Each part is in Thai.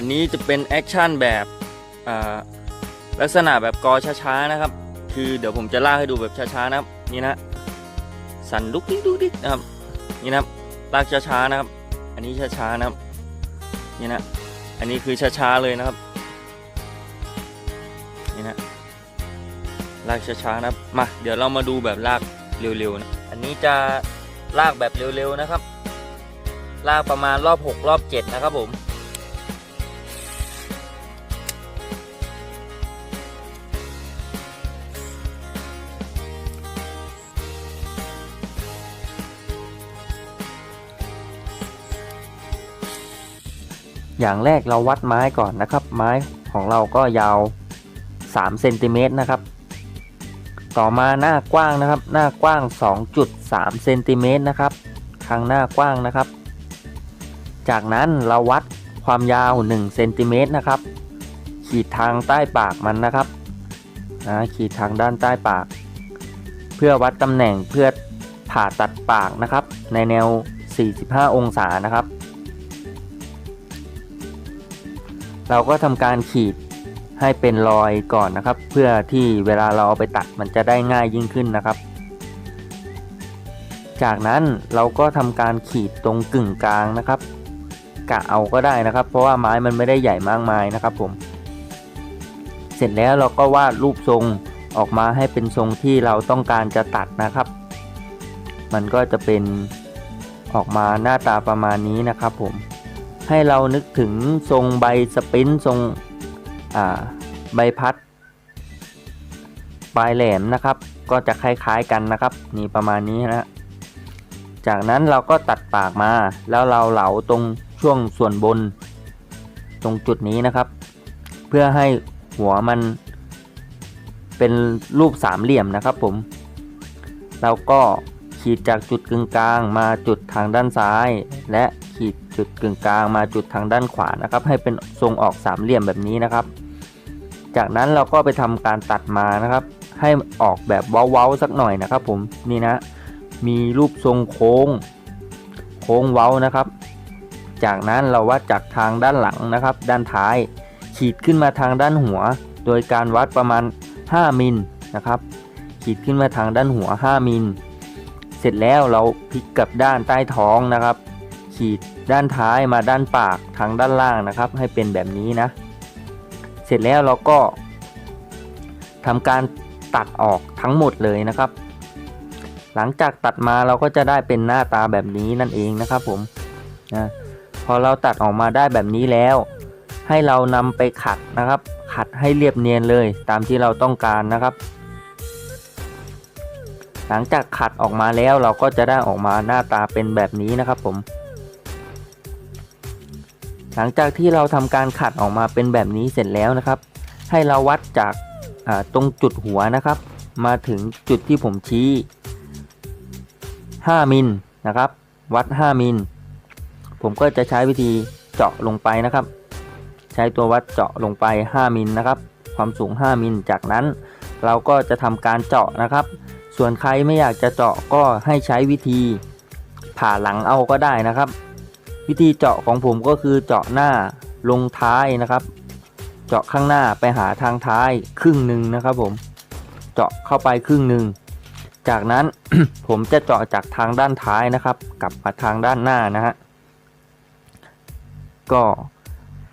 อันนี้จะเป็นแอคชั่นแบบลักษณะแบบกอช้าๆนะครับ คือเดี๋ยวผมจะลากให้ดูแบบช้าๆนะครับนี่นะสั่นลุกดิ๊กลุกดิ๊กนะครับนี่นะครับลากช้าๆนะครับ อันนี้ช้าๆนะครับนี่นะอันนี้คือช้าๆเลยนะครับนี่นะลากช้าๆนะครับมาเดี๋ยวเรามาดูแบบลากเร็วๆนะอันนี้จะลากแบบเร็วๆนะครับ ลากประมาณรอบ 6 รอบ 7 นะครับผม อย่างแรกเราวัดไม้ก่อนนะครับ ไม้ของเราก็ยาว3เซนติเมตรนะครับ ต่อมาหน้ากว้างนะครับ หน้ากว้าง 2.3เซนติเมตรนะครับทางหน้ากว้างนะครับ จากนั้นเราวัดความยาว1เซนติเมตรนะครับ ขีดทางใต้ปากมันนะครับนะขีดทางด้านใต้ปาก เพื่อวัดตำแหน่งเพื่อผ่าตัดปากนะครับ ในแนว 45 องศานะครับ เราก็ทำการขีดให้เป็นรอยก่อนนะครับ เพื่อที่เวลาเราเอาไปตัดมันจะได้ง่ายยิ่งขึ้นนะครับ จากนั้นเราก็ทำการขีดตรงกึ่งกลางนะครับกะเอาก็ได้นะครับ เพราะว่าไม้มันไม่ได้ใหญ่มากมายนะครับผม เสร็จแล้วเราก็วาดรูปทรงออกมาให้เป็นทรงที่เราต้องการจะตัดนะครับ มันก็จะเป็นออกมาหน้าตาประมาณนี้นะครับผม ให้เรานึกถึงทรงใบสปรินท์ทรงใบพัด ปลายแหลมนะครับ ก็จะคล้ายๆกันนะครับ นี่ประมาณนี้นะจากนั้นเราก็ตัดปากมา แล้วเราเหลาตรงช่วงส่วนบน ตรงจุดนี้นะครับ เพื่อให้หัวมันเป็นรูปสามเหลี่ยมนะครับผม เราก็ขีดจากจุดกึ่งกลางมาจุดทางด้านซ้าย และ จุดกึ่งกลางมาจุดทางด้านขวานะครับ ให้เป็นทรงออกสามเหลี่ยมแบบนี้นะครับ จากนั้นเราก็ไปทำการตัดมานะครับ ให้ออกแบบเว้าๆสักหน่อยนะครับ ผมนี่นะ มีรูปทรงโค้ง โค้งเว้านะครับ จากนั้นเราวัดจากทางด้านหลังนะครับ ด้านท้าย ขีดขึ้นมาทางด้านหัว โดยการวัดประมาณ 5มิลนะครับ ขีดขึ้นมาทางด้านหัว 5มิลเสร็จแล้วเราพลิกกลับด้านใต้ท้องนะครับ ขีดด้านท้ายมาด้านปากทางด้านล่างนะครับ ให้เป็นแบบนี้นะ เสร็จแล้วเราก็ทำการตัดออกทั้งหมดเลยนะครับ หลังจากตัดมาเราก็จะได้เป็นหน้าตาแบบนี้นั่นเองนะครับผมนะพอเราตัดออกมาได้แบบนี้แล้ว ให้เรานำไปขัดนะครับ ขัดให้เรียบเนียนเลยตามที่เราต้องการนะครับ หลังจากขัดออกมาแล้วเราก็จะได้ออกมาหน้าตาเป็นแบบนี้นะครับผม หลังจากที่เราทำการขัดออกมาเป็นแบบนี้เสร็จแล้วนะครับ ให้เราวัดจากตรงจุดหัวนะครับ มาถึงจุดที่ผมชี้ 5มิลนะครับ วัด 5มิลผมก็จะใช้วิธีเจาะลงไปนะครับ ใช้ตัววัดเจาะลงไป 5มิลนะครับ ความสูง 5มิลจากนั้น เราก็จะทำการเจาะนะครับ ส่วนใครไม่อยากจะเจาะก็ให้ใช้วิธีผ่าหลังเอาก็ได้นะครับ วิธีเจาะของผมก็คือเจาะหน้าลงท้ายนะครับ เจาะข้างหน้าไปหาทางท้ายครึ่งหนึ่งนะครับ ผมเจาะเข้าไปครึ่งหนึ่งจากนั้นผมจะเจาะจากทางด้านท้ายนะครับ กลับมาทางด้านหน้านะฮะก็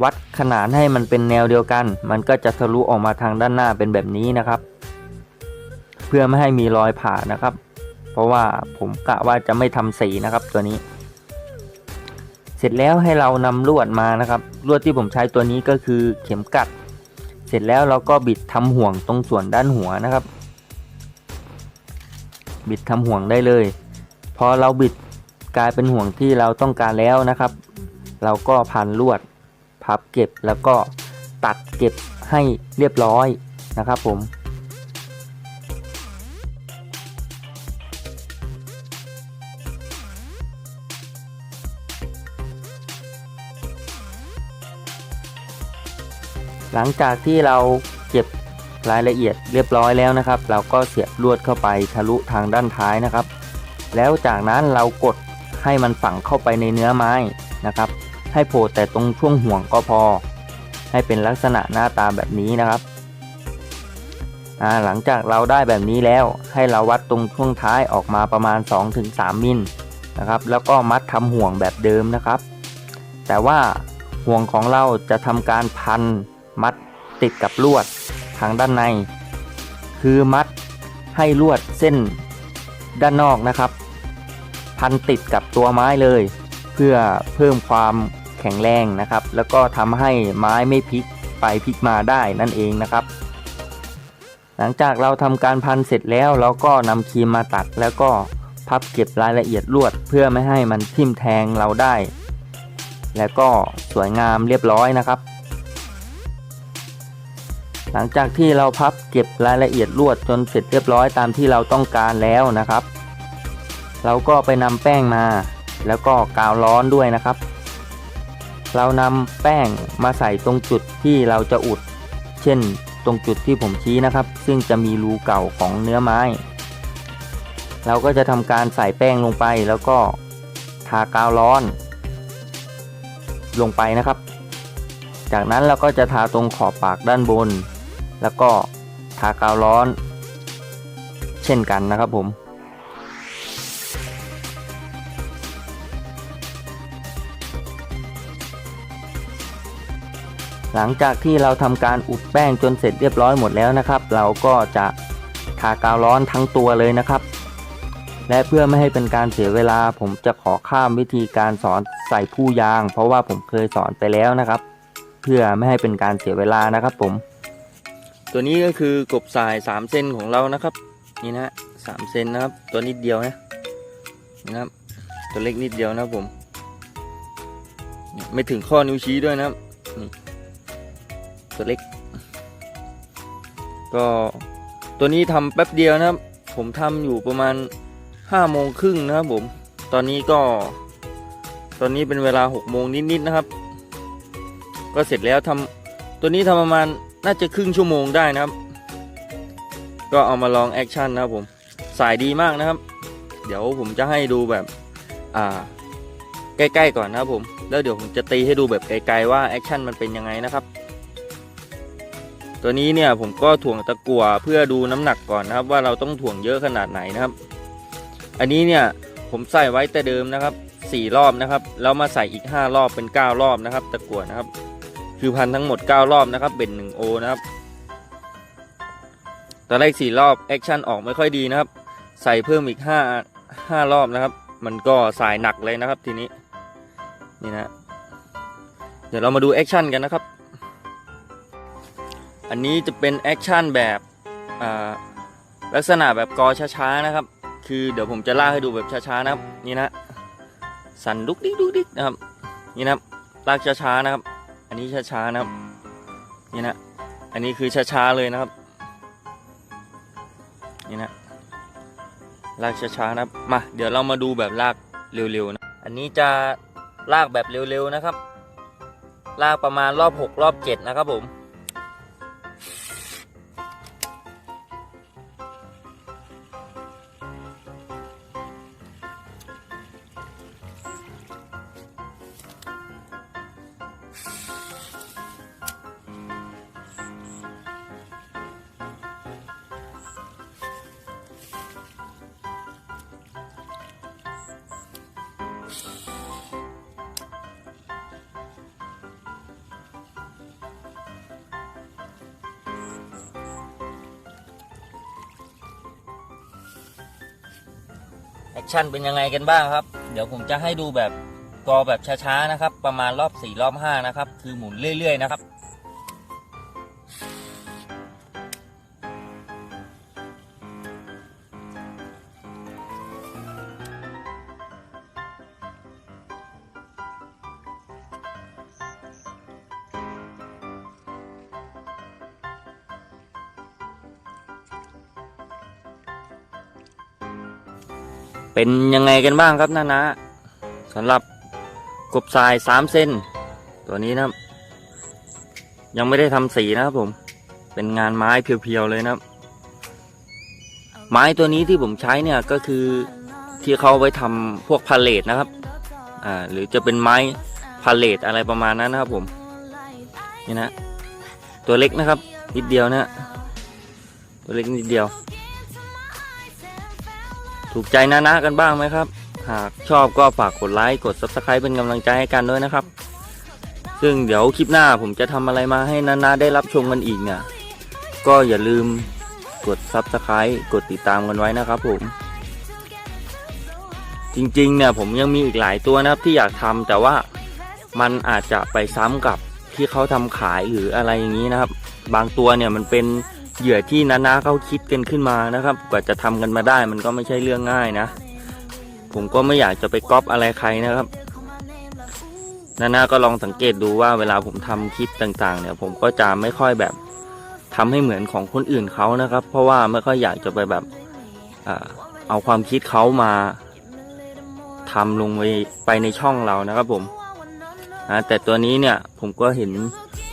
วัดขนาดให้มันเป็นแนวเดียวกัน มันก็จะทะลุออกมาทางด้านหน้าเป็นแบบนี้นะครับ เพื่อไม่ให้มีรอยผ่านะครับ เพราะว่าผมกะว่าจะไม่ทำสีนะครับตัวนี้ ร็จแล้วให้เรานำลวดมานะครับลวดที่ผมใช้ตัวนี้ก็คือเข็มกัด เสร็จแล้วเราก็บิดทำห่วงตรงส่วนด้านหัวนะครับ บิดทำห่วงได้เลย พอเราบิดกลายเป็นห่วงที่เราต้องการแล้วนะครับ เราก็พันลวดพับเก็บแล้วก็ตัดเก็บให้เรียบร้อยนะครับผม หลังจากที่เราเก็บรายละเอียดเรียบร้อยแล้วนะครับ เราก็เสียบลวดเข้าไปทะลุทางด้านท้ายนะครับ แล้วจากนั้นเรากดให้มันฝังเข้าไปในเนื้อไม้นะครับ ให้โผล่แต่ตรงช่วงห่วงก็พอ ให้เป็นลักษณะหน้าตาแบบนี้นะครับหลังจากเราได้แบบนี้แล้วให้เราวัดตรงช่วงท้ายออกมาประมาณ 2-3 มิลนะครับ แล้วก็มัดทำห่วงแบบเดิมนะครับ แต่ว่าห่วงของเราจะทำการพัน มัดติดกับลวดทางด้านใน คือมัดให้ลวดเส้นด้านนอกนะครับ พันติดกับตัวไม้เลย เพื่อเพิ่มความแข็งแรงนะครับ แล้วก็ทำให้ไม้ไม่พลิกไปพลิกมาได้นั่นเองนะครับ หลังจากเราทำการพันเสร็จแล้วเราก็นำครีมมาตัด แล้วก็พับเก็บรายละเอียดลวดเพื่อไม่ให้มันทิ่มแทงเราได้ แล้วก็สวยงามเรียบร้อยนะครับ หลังจากที่เราพับเก็บรายละเอียดลวดจนเสร็จเรียบร้อยตามที่เราต้องการแล้วนะครับ เราก็ไปนำแป้งมา แล้วก็กาวร้อนด้วยนะครับ เรานำแป้งมาใส่ตรงจุดที่เราจะอุด เช่น ตรงจุดที่ผมชี้นะครับ ซึ่งจะมีรูเก่าของเนื้อไม้ เราก็จะทำการใส่แป้งลงไปแล้วก็ทากาวร้อน ลงไปนะครับ จากนั้นเราก็จะทาตรงขอบปากด้านบน แล้วก็ทากาวร้อน เช่นกันนะครับผม หลังจากที่เราทำการอุดแป้งจนเสร็จเรียบร้อยหมดแล้วนะครับ เราก็จะทากาวร้อนทั้งตัวเลยนะครับ และเพื่อไม่ให้เป็นการเสียเวลา ผมจะขอข้ามวิธีการสอนใส่ผู้ยาง เพราะว่าผมเคยสอนไปแล้วนะครับ เพื่อไม่ให้เป็นการเสียเวลานะครับผม ตัวนี้ก็คือกบสาย3เซนของเรานะครับ นี่นะสามเซนนะครับ ตัวนิดเดียวนะนะครับ ตัวเล็กนิดเดียวนะผมไม่ถึงข้อนิ้วชี้ด้วยนะครับนี่ตัวเล็ก ก็ตัวนี้ทำแป๊บเดียวนะครับ ผมทำอยู่ประมาณห้าโมงครึ่งนะครับผม ตอนนี้ก็ ตอนนี้เป็นเวลาหกโมงนิดๆนะครับ ก็เสร็จแล้วทำตัวนี้ทำประมาณ น่าจะครึ่งชั่วโมงได้นะครับ ก็เอามาลองแอคชั่นนะครับผม สายดีมากนะครับ เดี๋ยวผมจะให้ดูแบบ อ่า ใกล้ๆก่อนนะครับผม แล้วเดี๋ยวผมจะตีให้ดูแบบไกลๆว่าแอคชั่นมันเป็นยังไงนะครับ ตัวนี้เนี่ยผมก็ถ่วงตะกั่วเพื่อดูน้ำหนักก่อนนะครับ ว่าเราต้องถ่วงเยอะขนาดไหนนะครับ อันนี้เนี่ยผมใส่ไว้แต่เดิมนะครับสี่รอบนะครับ แล้วมาใส่อีกห้ารอบเป็นเก้ารอบนะครับ ตะกั่วนะครับ คือพันทั้งหมดเก้ารอบนะครับ เบ็นหนึ่งโอนะครับตอนแรกสี่รอบ แอคชั่นออกไม่ค่อยดีนะครับ ใส่เพิ่มอีกห้าห้ารอบนะครับ มันก็สายหนักเลยนะครับทีนี้ นี่นะ เดี๋ยวเรามาดูแอคชั่นกันนะครับ อันนี้จะเป็นแอคชั่นแบบลักษณะแบบกอช้าๆนะครับ คือเดี๋ยวผมจะลากให้ดูแบบช้าๆนะครับ นี่นะ สั่นดุกดิกดุกดิกนะครับ นี่นะครับลากช้าๆนะครับ นนี้ช้าๆนะครับ นี่นะ อันนี้คือช้าๆเลยนะครับ นี่นะ ลากช้าๆนะครับ มา เดี๋ยวเรามาดูแบบลากเร็วๆนะ อันนี้จะลากแบบเร็วๆนะครับ ลากประมาณรอบ 6 รอบ 7 นะครับผม แอคชั่นเป็นยังไงกันบ้างครับ เดี๋ยวผมจะให้ดูแบบกอแบบช้าๆนะครับ ประมาณรอบ4รอบ5นะครับ คือหมุนเรื่อยๆนะครับ เป็นยังไงกันบ้างครับนานะสำหรับกบทรายสามเส้น ตัวนี้นะยังไม่ได้ทำสีนะครับผม เป็นงานไม้เพียวๆเลยนะไม้ตัวนี้ที่ผมใช้เนี่ยก็คือที่เขาไว้ทำพวกพาเลทนะครับ อ่า หรือจะเป็นไม้พาเลทอะไรประมาณนั้นนะครับผม นี่นะ ตัวเล็กนะครับ นิดเดียวนะ ตัวเล็กนิดเดียว ถูกใจนะนะกันบ้างไหมครับ หากชอบก็ฝากกดไลค์กด subscribe เป็นกำลังใจให้กันด้วยนะครับ ซึ่งเดี๋ยวคลิปหน้าผมจะทำอะไรมาให้นานาได้รับชมกันอีกเนี่ย ก็อย่าลืมกด subscribe กดติดตามกันไว้นะครับผม จริงๆเนี่ยผมยังมีอีกหลายตัวนะครับที่อยากทำแต่ว่ามันอาจจะไปซ้ำกับที่เขาทำขายหรืออะไรอย่างนี้นะครับ บางตัวเนี่ยมันเป็น เหยื่อที่นานาเขาคิดกันขึ้นมานะครับ กว่าจะทำกันมาได้มันก็ไม่ใช่เรื่องง่ายนะ ผมก็ไม่อยากจะไปก๊อปอะไรใครนะครับ นานาก็ลองสังเกตดูว่าเวลาผมทำคลิปต่างๆ เนี่ย ผมก็จะไม่ค่อยแบบทำให้เหมือนของคนอื่นเขานะครับ เพราะว่าไม่ค่อยอยากจะไปแบบเอ่อเอาความคิดเขามาทำลงไปไปในช่องเรานะครับผมนะแต่ตัวนี้เนี่ยผมก็เห็น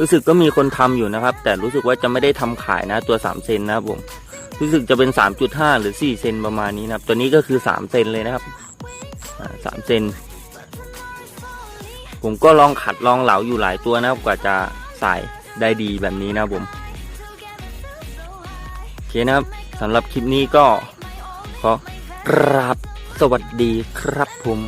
รู้สึกก็มีคนทำอยู่นะครับ แต่รู้สึกว่าจะไม่ได้ทำขายนะตัว 3 เซนนะครับผม รู้สึกจะเป็น 3.5 หรือ 4 เซนประมาณนี้นะครับ ตัวนี้ก็คือ 3 เซนเลยนะครับสามเซน ผมก็ลองขัดลองเหลาอยู่หลายตัวนะครับกว่าจะใส่ได้ดีแบบนี้นะครับผมโอเคนะครับสำหรับคลิปนี้ก็ขอกราบสวัสดีครับผม